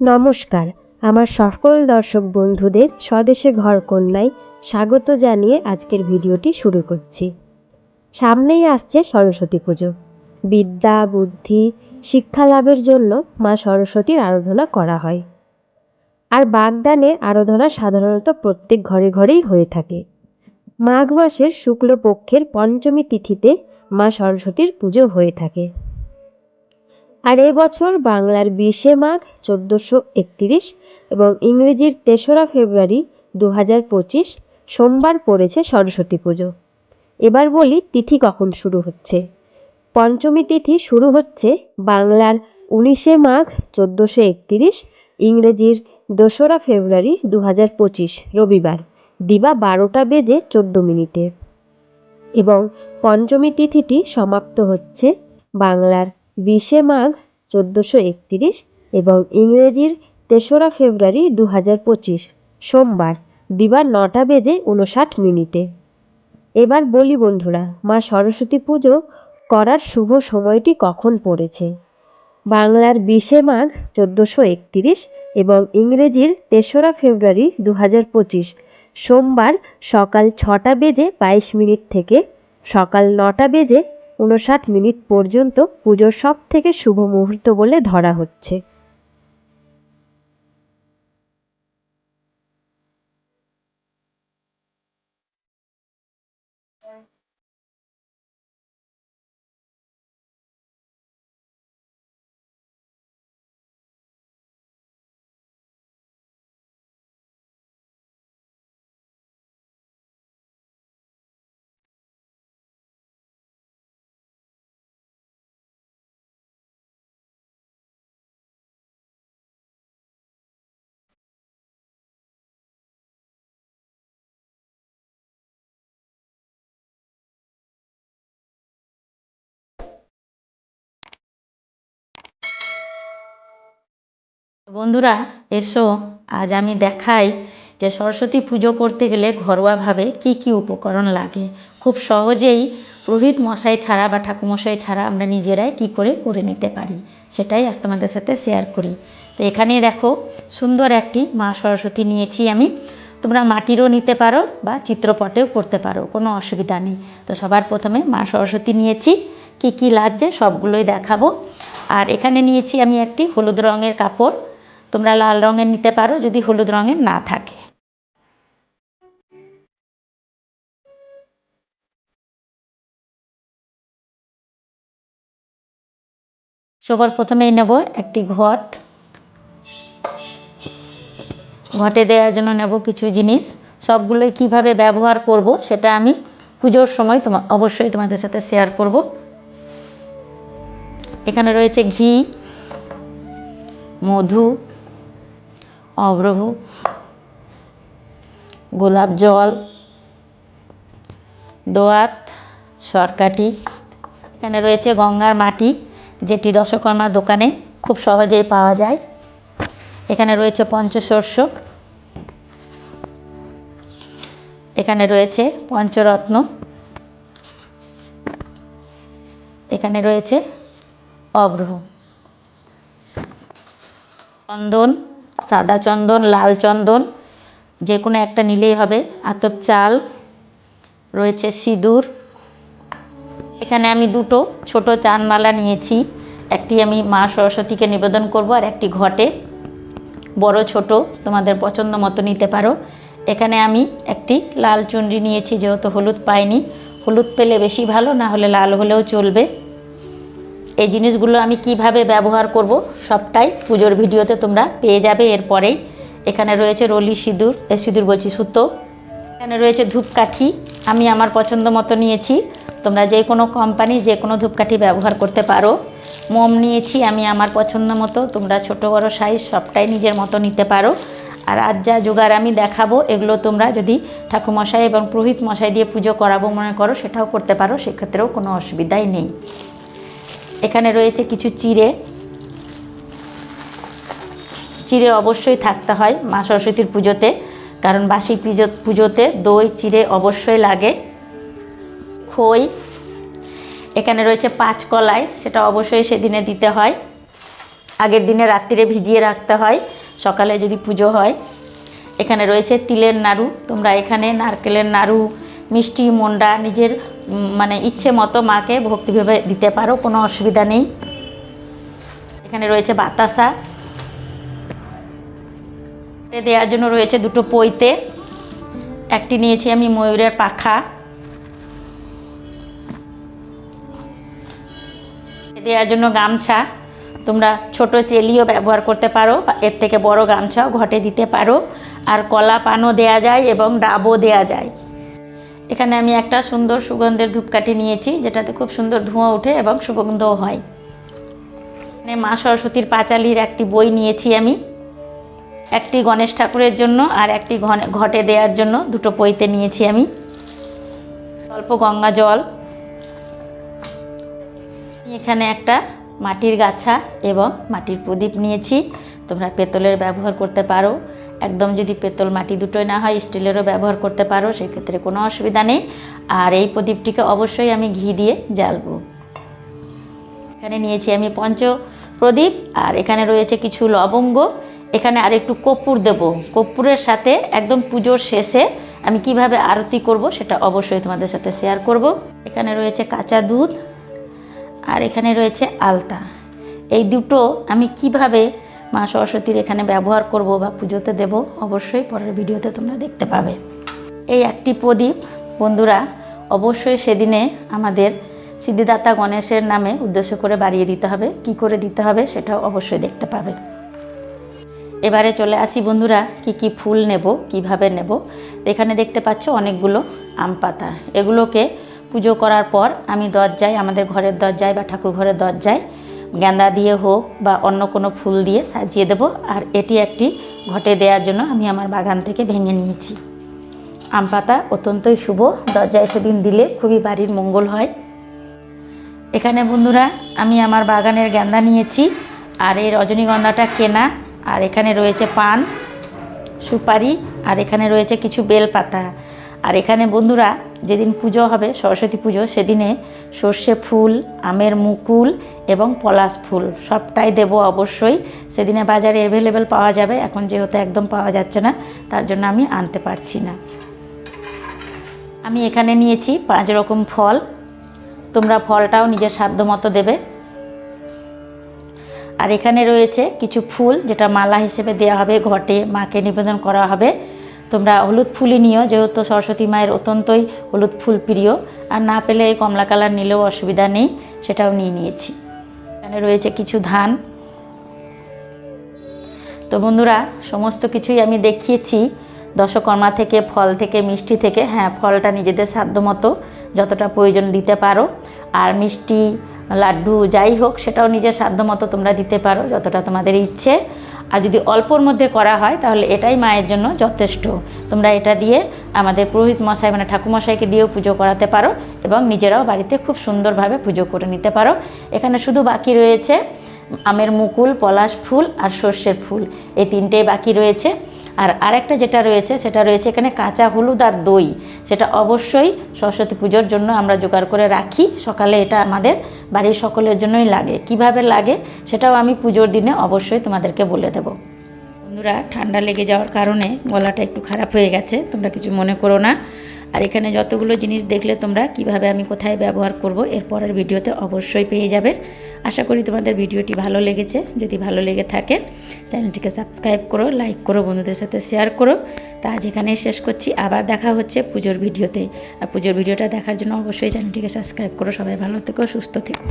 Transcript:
নমস্কার। আমার সকল দর্শক বন্ধুদের স্বদেশে ঘর কন্যায় স্বাগত জানিয়ে আজকের ভিডিওটি শুরু করছি। সামনেই আসছে সরস্বতী পুজো। বিদ্যা, বুদ্ধি, শিক্ষা লাভের জন্য মা সরস্বতীর আরাধনা করা হয়। আর বাগদানে আরাধনা সাধারণত প্রত্যেক ঘরে ঘরেই হয়ে থাকে। মাঘ মাসের শুক্লপক্ষের পঞ্চমী তিথিতে মা সরস্বতীর পুজো হয়ে থাকে। আর এবছর বাংলার বিশে মাঘ চোদ্দোশো একতিরিশ এবং ইংরেজির তেসরা ফেব্রুয়ারি দু হাজার পঁচিশ সোমবার পড়েছে সরস্বতী পুজো। এবার বলি তিথি কখন শুরু হচ্ছে। পঞ্চমী তিথি শুরু হচ্ছে বাংলার উনিশে মাঘ চোদ্দোশো একতিরিশ, ইংরেজির দোসরা ফেব্রুয়ারি দু হাজার পঁচিশ রবিবার, দিবা বারোটা বেজে চোদ্দ মিনিটে। এবং পঞ্চমী তিথিটি সমাপ্ত হচ্ছে বাংলার বিশে মাঘ চোদ্দোশো একতিরিশ এবং ইংরেজির তেসরা ফেব্রুয়ারি দু হাজার পঁচিশ, সোমবার, দিবার নটা বেজে উনষাট মিনিটে। এবার বলি বন্ধুরা, মা সরস্বতী পুজো করার শুভ সময়টি কখন পড়েছে? বাংলার বিশে মাঘ চোদ্দোশো একতিরিশ এবং ইংরেজির তেসরা ফেব্রুয়ারি দু হাজার পঁচিশ, সোমবার সকাল ছটা বেজে বাইশ মিনিট থেকে সকাল নটা বেজে উনষাট মিনিট পর্যন্ত পুজোর সব থেকে শুভ মুহূর্ত বলে ধরা হচ্ছে। বন্ধুরা, এসো, আজ আমি দেখাই যে সরস্বতী পুজো করতে গেলে ঘরোয়াভাবে কি কি উপকরণ লাগে। খুব সহজেই পুরোহিত মশাই ছাড়া বা ঠাকুমশাই ছাড়া আমরা নিজেরাই কি করে করে নিতে পারি, সেটাই আজ তোমাদের সাথে শেয়ার করি। তো এখানে দেখো, সুন্দর একটি মা সরস্বতী নিয়েছি আমি। তোমরা মাটিরও নিতে পারো বা চিত্রপটেও করতে পারো, কোনো অসুবিধা নেই। তো সবার প্রথমে মা সরস্বতী নিয়েছি, কি কি লাগছে সবগুলোই দেখাবো। আর এখানে নিয়েছি আমি একটি হলুদ রঙের কাপড় তোমরা লাল রঙের নিতে পারো যদি হলুদ রঙের না থাকে। সবার প্রথমেই নেব একটি ঘট। ঘটে দেওয়ার জন্য নেব কিছু জিনিস। সবগুলোই কীভাবে ব্যবহার করব সেটা আমি পুজোর সময় তোমা, অবশ্যই তোমাদের সাথে শেয়ার করব। এখানে রয়েছে ঘি, মধু অব্রহ গোলাপ জল, দোয়াত সরকাটি এখানে রয়েছে গঙ্গার মাটি, যেটি দশকর্মার দোকানে খুব সহজেই পাওয়া যায়। এখানে রয়েছে পঞ্চশস্য। এখানে রয়েছে পঞ্চরত্ন। এখানে রয়েছে অব্রহ চন্দন। সাদা চন্দন, লাল চন্দন, যে কোনো একটা নিলেই হবে। আতপ চাল, রয়েছে সিঁদুর। এখানে আমি দুটো ছোট চানমালা নিয়েছি। একটি আমি মা সরস্বতীকে নিবেদন করব আর একটি ঘটে। বড়, ছোট, তোমাদের পছন্দ মতো নিতে পারো। এখানে আমি একটি লাল চুনরি নিয়েছি, যেহেতু হলুদ পাইনি। হলুদ পেলে বেশি ভালো, না হলে লাল হলেও চলবে। এই জিনিসগুলো আমি কীভাবে ব্যবহার করব সবটাই পুজোর ভিডিওতে তোমরা পেয়ে যাবে। এরপরেই এখানে রয়েছে রলি সিঁদুর, এ সিঁদুর বলছি সুতো। এখানে রয়েছে ধূপকাঠি, আমি আমার পছন্দ মতো নিয়েছি। তোমরা যে কোনো কোম্পানি যে কোনো ধূপকাঠি ব্যবহার করতে পারো। মোম নিয়েছি আমি আমার পছন্দ মতো, তোমরা ছোট, বড় সাইজ সবটাই নিজের মতো নিতে পারো। আর আজ যা জোগাড় আমি দেখাবো, এগুলো তোমরা যদি ঠাকুমশাই এবং পুরোহিত মশাই দিয়ে পুজো করাবো মনে করো, সেটাও করতে পারো, সেক্ষেত্রেও কোনো অসুবিধাই নেই। এখানে রয়েছে কিছু চিড়ে। চিড়ে অবশ্যই থাকতে হয় মা সরস্বতীর পুজোতে, কারণ বাসি পুজো, পুজোতে দই, চিড়ে অবশ্যই লাগে। খই, এখানে রয়েছে পাঁচ কলাই, সেটা অবশ্যই সেদিনে দিতে হয়। আগের দিনে রাত্রিরে ভিজিয়ে রাখতে হয়, সকালে যদি পুজো হয়। এখানে রয়েছে তিলের নাড়ু, তোমরা এখানে নারকেলের নাড়ু মিষ্টি মন্ডা নিজের মানে ইচ্ছে মতো মাকে ভক্তিভাবে দিতে পারো, কোনো অসুবিধা নেই। এখানে রয়েছে বাতাসা। দেওয়ার জন্য রয়েছে দুটো পইতে একটি নিয়েছি আমি ময়ূরের পাখা। দেওয়ার জন্য গামছা। তোমরা ছোট চেলিও ব্যবহার করতে পারো এর থেকে বড় গামছাও ঘটে দিতে পারো। আর কলা পানও দেয়া যায় এবং ডাবও দেয়া যায়। এখানে আমি একটা সুন্দর সুগন্ধের ধূপকাঠি নিয়েছি, যেটাতে খুব সুন্দর ধোঁয়া ওঠে এবং সুগন্ধও হয়। এখানে মা সরস্বতীর পাঁচালির একটি বই নিয়েছি আমি, একটি গণেশ ঠাকুরের জন্য আর একটি ঘটে দেওয়ার জন্য দুটো পইতে নিয়েছি আমি। অল্প গঙ্গা জল, এখানে একটা মাটির গাছা এবং মাটির প্রদীপ নিয়েছি, তোমরা পেতলের ব্যবহার করতে পারো। একদম যদি পেতল মাটি দুটোই না হয়, স্টিলেরও ব্যবহার করতে পারো, সেক্ষেত্রে কোনো অসুবিধা নেই। আর এই প্রদীপটিকে অবশ্যই আমি ঘি দিয়ে জ্বালবো। এখানে নিয়েছি আমি পঞ্চ প্রদীপ, আর এখানে রয়েছে কিছু লবঙ্গ। এখানে আর একটু কর্পূর দেব। কর্পূরের সাথে একদম পুজোর শেষে আমি কীভাবে আরতি করব, সেটা অবশ্যই তোমাদের সাথে শেয়ার করব। এখানে রয়েছে কাঁচা দুধ, আর এখানে রয়েছে আলতা। এই দুটো আমি কীভাবে মা সরস্বতীর এখানে ব্যবহার করব বা পুজোতে দেব, অবশ্যই পরের ভিডিওতে তোমরা দেখতে পাবে। এই একটি প্রদীপ, বন্ধুরা, অবশ্যই সেদিনে আমাদের সিদ্ধিদাতা গণেশের নামে উদ্দেশ্য করে বাড়িয়ে দিতে হবে। কি করে দিতে হবে সেটাও অবশ্যই দেখতে পাবে। এবারে চলে আসি, বন্ধুরা, কি কি ফুল নেব, কীভাবে নেব। এখানে দেখতে পাচ্ছ অনেকগুলো আম পাতা। এগুলোকে পুজো করার পর আমি দরজায়, আমাদের ঘরের দরজায় বা ঠাকুর ঘরের দরজায় গেঁদা দিয়ে হোক বা অন্য কোনো ফুল দিয়ে সাজিয়ে দেব। আর এটি একটি ঘটে দেওয়ার জন্য আমি আমার বাগান থেকে ভেঙে নিয়েছি। আম পাতা অত্যন্তই শুভ, দরজায় সেদিন দিলে খুবই বাড়ির মঙ্গল হয়। এখানে বন্ধুরা, আমি আমার বাগানের গেঁদা নিয়েছি, আর এই রজনীগন্ধাটা কেনা, আর এখানে রয়েছে পান, সুপারি, আর এখানে রয়েছে কিছু বেল পাতা আর এখানে বন্ধুরা যেদিন পুজো হবে, সরস্বতী পুজো, সেদিনে সর্ষে ফুল, আমের মুকুল এবং পলাশ ফুল সবটাই দেব অবশ্যই। সেদিনে বাজারে অ্যাভেলেবেল পাওয়া যাবে, এখন যেহেতু একদম পাওয়া যাচ্ছে না, তার জন্য আমি আনতে পারছি না। আমি এখানে নিয়েছি পাঁচ রকম ফল। তোমরা ফলটাও নিজের সাধ্য মতো দেবে। আর এখানে রয়েছে কিছু ফুল, যেটা মালা হিসেবে দেওয়া হবে, ঘটে মাকে নিবেদন করা হবে। তোমরা হলুদ ফুলই নিও, যেহেতু সরস্বতী মায়ের অত্যন্তই হলুদ ফুল প্রিয়। আর না পেলে কমলা কালার নিলেও অসুবিধা নেই, সেটাও নিয়ে নিয়েছি। এখানে রয়েছে কিছু ধান। তো বন্ধুরা, সমস্ত কিছুই আমি দেখিয়েছি। দশকর্মা থেকে, ফল থেকে, মিষ্টি থেকে হ্যাঁ ফলটা নিজেদের সাধ্য মতো যতটা প্রয়োজন দিতে পারো। আর মিষ্টি, লাড্ডু, যাই হোক, সেটাও নিজের সাধ্য মতো তোমরা দিতে পারো, যতটা তোমাদের ইচ্ছে। আর যদি অল্পর মধ্যে করা হয়, তাহলে এটাই মায়ের জন্য যথেষ্ট। তোমরা এটা দিয়ে আমাদের পুরোহিত মশাই মানে ঠাকুমশাইকে দিয়েও পুজো করাতে পারো এবং নিজেরাও বাড়িতে খুব সুন্দরভাবে পুজো করে নিতে পারো। এখানে শুধু বাকি রয়েছে আমের মুকুল, পলাশ ফুল আর সর্ষের ফুল। এই তিনটেই বাকি রয়েছে। আর আরেকটা যেটা রয়েছে, সেটা রয়েছে এখানে কাঁচা হলুদ আর দই। সেটা অবশ্যই সরস্বতী পুজোর জন্য আমরা জোগাড় করে রাখি। সকালে এটা আমাদের বাড়ির সকলের জন্যই লাগে। কীভাবে লাগে সেটাও আমি পুজোর দিনে অবশ্যই তোমাদেরকে বলে দেবো। বন্ধুরা, ঠান্ডা লেগে যাওয়ার কারণে গলাটা একটু খারাপ হয়ে গেছে। তোমরা কিছু মনে করো না। আর এখানে যতগুলো জিনিস দেখলে তোমরা কীভাবে আমি কোথায় ব্যবহার করব, এর পরের ভিডিওতে অবশ্যই পেয়ে যাবে। আশা করি তোমাদের ভিডিওটি ভালো লেগেছে। যদি ভালো লেগে থাকে, চ্যানেলটিকে সাবস্ক্রাইব করো, লাইক করো, বন্ধুদের সাথে শেয়ার করো। তা আজ এখানেই শেষ করছি। আবার দেখা হচ্ছে পুজোর ভিডিওতে। আর পুজোর ভিডিওটা দেখার জন্য অবশ্যই চ্যানেলটিকে সাবস্ক্রাইব করো। সবাই ভালো থেকো, সুস্থ থেকো।